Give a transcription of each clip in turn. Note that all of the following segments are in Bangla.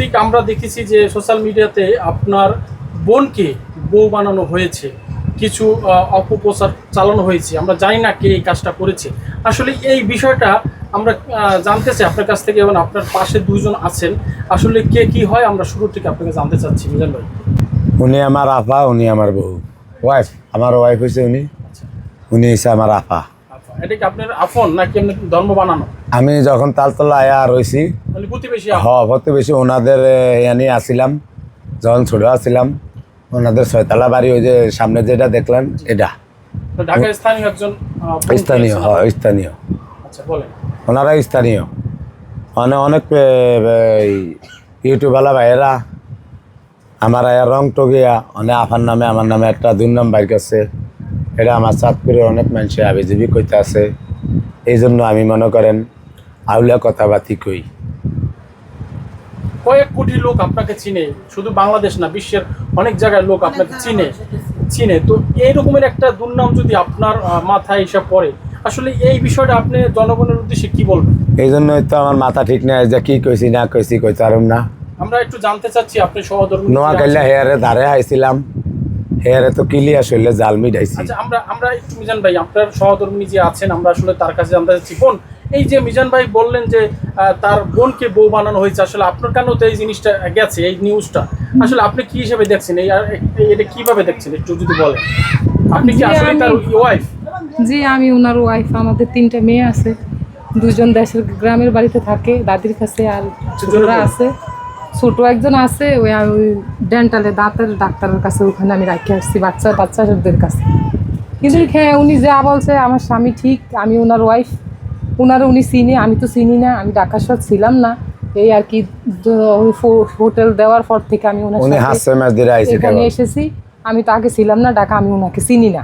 ঠিক আমরা দেখেছি যে সোশ্যাল মিডিয়াতে আপনার বোনকে বউ বানানো হয়েছে কিছু অপপ্রচার চালানো হয়েছে। আমরা জানি না কে এই কাজটা করেছে। আসলে এই বিষয়টা আমরা জানতে চাই আপনার কাছ থেকে এবং আপনার পাশে দুজন আছেন। আসলে কে কি হয় আমরা শুরু থেকে আপনাকে জানতে চাচ্ছি মিজান ভাই। উনি আমার আপা উনি আমার বউ। ওয়াইফ আমার ওয়াইফ হয়েছে উনি। উনি হচ্ছে আমার আপা। আচ্ছা, এটা কি আপনার আফন নাকি আপনার ধর্ম বানানো? আমি যখন তালতলা আয়া রয়েছি মানে প্রতিবেশী হ বেশি ওনাদের ইয়ানি আসিলাম যখন ছোট আসছিলাম ওনাদের ছয়তলা বাড়ি ওই যে সামনে যেটা দেখলেন এটা। স্থানীয় একজন স্থানীয় পেয়েছেন। স্থানীয়। আচ্ছা বলেন। ওনারা স্থানীয়। মানে অনেক ইউটিউবওয়ালা ভাইয়েরা আমার আয়া রং টগিয়া অনেক আফার নামে আমার নামে একটা দুই নাম বাইক আছে। এটা আমার চাঁদপুরে অনেক মানুষ আবিজীবী কইতে আছে। এই জন্য আমি মনে করেন আউলা কথাবার্তি কই। কয়েক কোটি লোক আপনাকে চিনে শুধু বাংলাদেশ না বিশ্বের অনেক জায়গায় লোক আপনাকে চিনে চিনে। তো এই রকমের একটা দুর্নাম যদি আপনার মাথায় এসে পড়ে আসলে এই বিষয়টা আপনি জনগণের উদ্দেশ্যে কি বলবেন? এই জন্যই তো আমার মাথা ঠিক নাই যে কি কইছি না কইছি কইতে পারুম না। আমরা একটু জানতে চাচ্ছি আপনি সহধর্মী নোয়াখাইলা হেয়ারে ধারে আইছিলাম। হেয়ারে তো শৈলে জাল মিটাইছি। আচ্ছা আমরা আমরা একটু মিজান ভাই আপনার সহধর্মিনী যে আছেন আমরা আসলে তার কাছে জানতে চাচ্ছি। বোন এই যে মিজান ভাই বললেন যে তার বোনকে বউ বানানো হয়েছে আসলে আপনার কেন তো এই জিনিসটা গেছে এই নিউজটা আসলে আপনি কি হিসেবে দেখছেন? এই এটা কীভাবে দেখছেন? একটু যদি বলেন। আপনি কি আসলে তার ওয়াইফ জি আমি ওনার ওয়াইফ আমাদের তিনটা মেয়ে আছে। দুজন দেশের গ্রামের বাড়িতে থাকে দাদির কাছে আর ছোটরা আছে। ছোট একজন আছে ওই ওই ডেন্টালে দাঁতের ডাক্তারের কাছে ওখানে আমি রাখি আসছি বাচ্চা বাচ্চাদের কাছে। কিন্তু হ্যাঁ উনি যা বলছে আমার স্বামী ঠিক আমি ওনার ওয়াইফ ওনারা উনি চিনি আমি তো চিনি না আমি ঢাকা শহর ছিলাম না। এই আর কি হোটেল দেওয়ার পর থেকে আমি ওনার সাথে এখানে এসেছি আমি তো আগে ছিলাম না ঢাকা আমি ওনাকে চিনি না।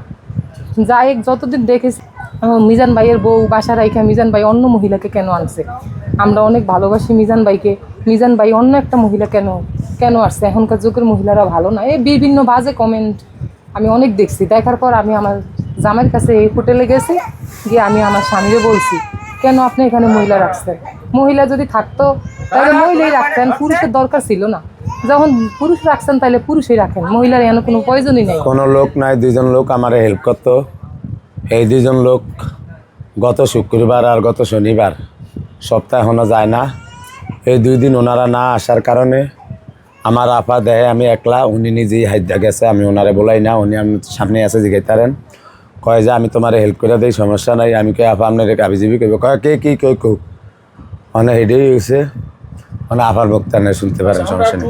যাই হোক যতদিন দেখেছি মিজান ভাইয়ের বউ বাসা রাইখা মিজান ভাই অন্য মহিলাকে কেন আনছে? আমরা অনেক ভালোবাসি মিজান ভাইকে। মিজান ভাই অন্য একটা মহিলা কেন কেন আসছে? এখনকার যুগের মহিলারা ভালো না। এই বিভিন্ন বাজে কমেন্ট আমি অনেক দেখছি। দেখার পর আমি আমার জামাইয়ের কাছে এই হোটেলে গেছি, গিয়ে আমি আমার স্বামীকে বলছি, কেন আপনি এখানে মহিলা রাখছেন? মহিলা যদি থাকতো, তাহলে মহিলাই রাখতেন, পুরুষের দরকার ছিল না। যখন পুরুষ রাখছেন, তাহলে পুরুষই রাখেন। মহিলার এখানে কোনো প্রয়োজনই নেই। কোনো লোক নাই, দুইজন লোক আমার হেল্প করতো। এই দুইজন লোক গত শুক্রবার আর গত শনিবার সপ্তাহ এখনও যায় না। এই দুই দিন ওনারা না আসার কারণে আমার আপা দেহে আমি একলা, উনি নিজেই হাইদা গেছে, আমি ওনারে বলাই না, উনি আমি সামনে আছে জিগাইতারেন কয় যে, আমি তোমার হেল্প করে দিই, সমস্যা নাই। আমি কে আপা আপনার জিবি কইব। কয়, কে, কি, কই কৌ মানে হেডেই হয়েছে মানে আপার বক্তা নেই শুনতে পারেন, সমস্যা নেই।